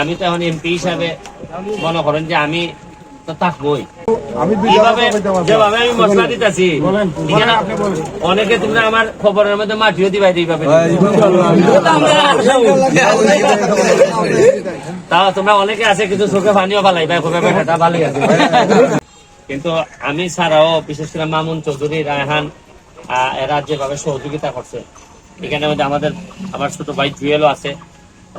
আমি তো এখন এমপি হিসাবে মনে করেন যে আমি তো থাকবোই। যেভাবে আমি মশলা দিতেছি। অনেকে তোমরা আমার খবরের মধ্যে মাটিও দিবাই দিবে তাও তোমরা অনেকে আছে কিন্তু চোখে পানিও ভালাই ভাই খুব ব্যাপারটা ভালোই আছে। কিন্তু আমি ছাড়াও বিশেষ করে মামুন চৌধুরী রায়হান এরা যেভাবে সহযোগিতা করছে এখানে আমাদের আমার ছোট ভাই জুয়েলও আছে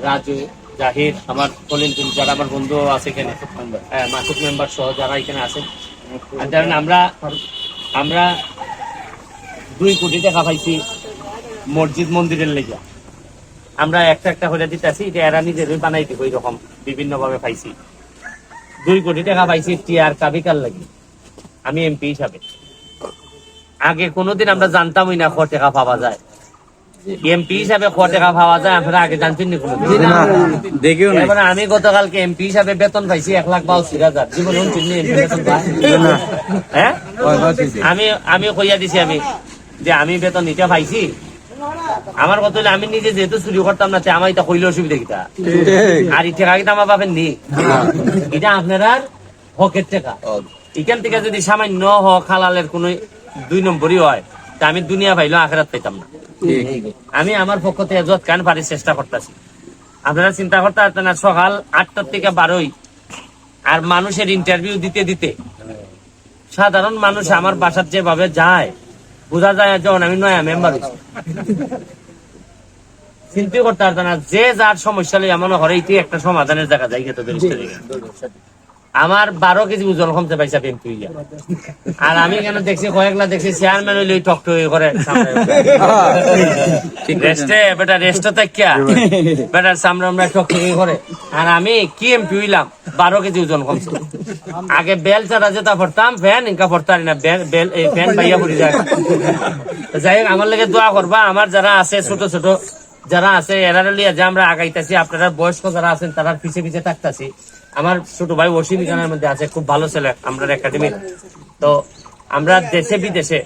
রাজু জাহির আমার কলিন যারা আমার বন্ধু আছে এখানে হ্যাঁ, মাসুক মেম্বার সহ যারা এখানে আছে ধরেন আমরা আমরা দুই কোটি টাকা পাইছি মসজিদ মন্দিরের লেগে। আমরা একটা একটা করে দিতেছি এটা এরা নিজেরই বানাই দিব ওই রকম বিভিন্ন ভাবে পাইছি। দুই কোটি টাকা পাইছি টিআর কাবিকার লাগি আমি এমপি হিসাবে। আগে কোনোদিন আমরা জানতামই না ক টাকা পাওয়া যায়। এমপি হিসাবে ক টাকা পাওয়া যায় আপনারা আগে জানতেন নি দেখেও এবার আমি গতকালকে এমপি হিসাবে বেতন পাইছি এক লাখ বাউসি হাজার। জীবন শুনছেন এমপি বেতন হ্যাঁ? আমি আমি কইয়া দিছি আমি যে আমি বেতন নিতে পাইছি। আমার কথা আমি নিজে যেহেতু চুরি করতাম না আমার এটা কইলে অসুবিধা কিটা আর এই টাকা কিন্তু আমার পাবেন নি এটা আপনার হকের টাকা। এখান থেকে যদি সামান্য হক হালালের কোন দুই নম্বরই হয়। তা আমি দুনিয়া পাইলো আখেরাত পাইতাম না। আমি আমার পক্ষ থেকে যত কান পারি চেষ্টা করতেছি। আপনারা চিন্তা করতে পারতেন না, সকাল আটটার থেকে বারোই। আর মানুষের ইন্টারভিউ দিতে দিতে। সাধারণ মানুষ আমার বাসার যেভাবে যায়, বোঝা যায় যখন আমি নয়া মেম্বার চিন্তা করতে পারতেন না, যে যার সমস্যা আমার ঘরে একটা সমাধানের জায়গা যাই খেতে আমার বারো কেজি ওজন কমতে পাইছে এমপি আর আমি কেন দেখছি কয়েকলা দেখছি চেয়ারম্যান হইলে টক টক করে। রেস্টে বেটা রেস্ট তাকিয়া বেটার সামনে আমরা টক টক করে। আর আমি কি এমপি হইলাম, বারো কেজি ওজন কমছে। আগে বেল চারা যেটা পড়তাম ফ্যান ইনকা পড়তারি না বেল ফ্যান পাইয়া পড়ি যায়। যাই হোক, আমার লেগে দোয়া করবা, আমার যারা আছে ছোট ছোট যারা আছে, এরা যে আমরা আগাইতেছি, আপনারা বয়স্ক যারা আছেন, তারা পিছে পিছে থাকতেছি। আমার ছোট ভাই ওসিম খানের মধ্যে আছে, খুব ভালো ছেলে, আমরা একাডেমি তো আমরা দেশে, বিদেশে,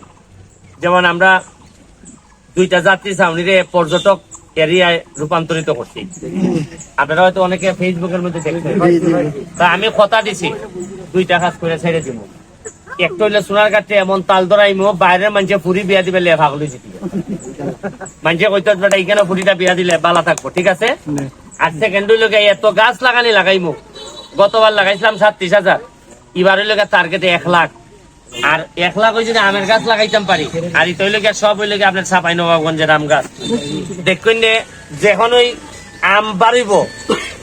যেমন আমরা দুইটা যাত্রী ছাউনিরে পর্যটক এরিয়ায় রূপান্তরিত করছি। আপনারা হয়তো অনেকে ফেসবুকের মধ্যে দেখছেন। তা আমি কথা দিছি, দুইটা কাজ করে ছেড়ে দিব। একটা হইলে সোনার কাটে এমন তাল ধরাইমো বাইরের মানুষে ফুরি বিয়া দিবে লে ভাগলি জিতিবে মানুষে কইতে বেটা এখানে ফুরিটা বিয়া দিলে বালা থাকব ঠিক আছে? আর সেকেন্ড হইলে এত গাছ লাগানি লাগাইমু। গতবার লাগাইছিলাম সাতত্রিশ হাজার। এবার হইলে টার্গেটে এক লাখ। আর এক লাখ ওই যদি আমের গাছ লাগাইতাম পারি। আর ইতো হইলে সব হইলে আপনার ছাপাই নবাবগঞ্জের আম গাছ। দেখুন যখন ওই আম বাড়িব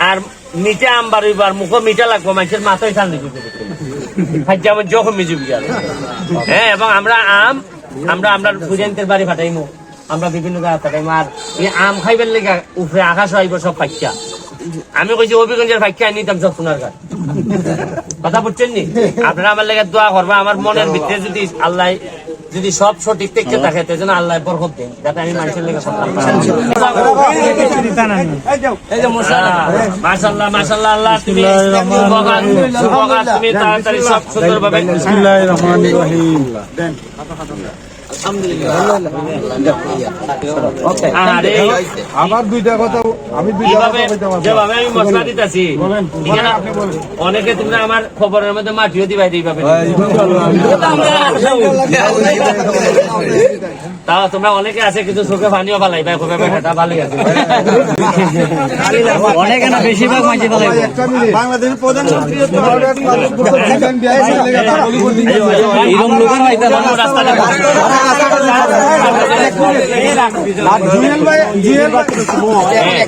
আর মিঠা আম বাড়িব আর মুখ মিঠা লাগবো মানুষের মাথায় টান যেমন যখন মিজুবি গেল। হ্যাঁ এবং আমরা আম, আমরা আমরা ফুজেন্টের বাড়ি ফাটাইমো, আমরা বিভিন্ন জায়গা ফাটাইমো। আর এই আম খাইবার লেগে উপরে আকাশ আইব সব ফাইকা আমি কইছি, অভিগঞ্জের পাইকা নিতাম সব সোনার গাছ কথা বুঝছেন নি? আপনারা আমার লেগে দোয়া করবা, আমার মনের ভিতরে যদি আল্লাহ যদি সব সঠিক থেকে থাকে তো যেন আল্লাহ বরকত দেন যাতে আমি মানুষের লেগে আল্লাহ তুমি উপকার উপকার তুমি তাড়াতাড়ি সব সুন্দরভাবে বিসমিল্লাহির রহমানির রহিম। আরে অনেকে তোমরা আমার খবরের মধ্যে মাটিও দিবাই তাও তোমরা অনেকে আছে কিন্তু চোখে পানিও পালাই ভাই ব্যাপারটা ভালোই আছে অনেকে না বেশিরভাগ মাঝে মিনিট। বাংলাদেশের প্রধানমন্ত্রী জুয়েল ভাই হ্যাঁ।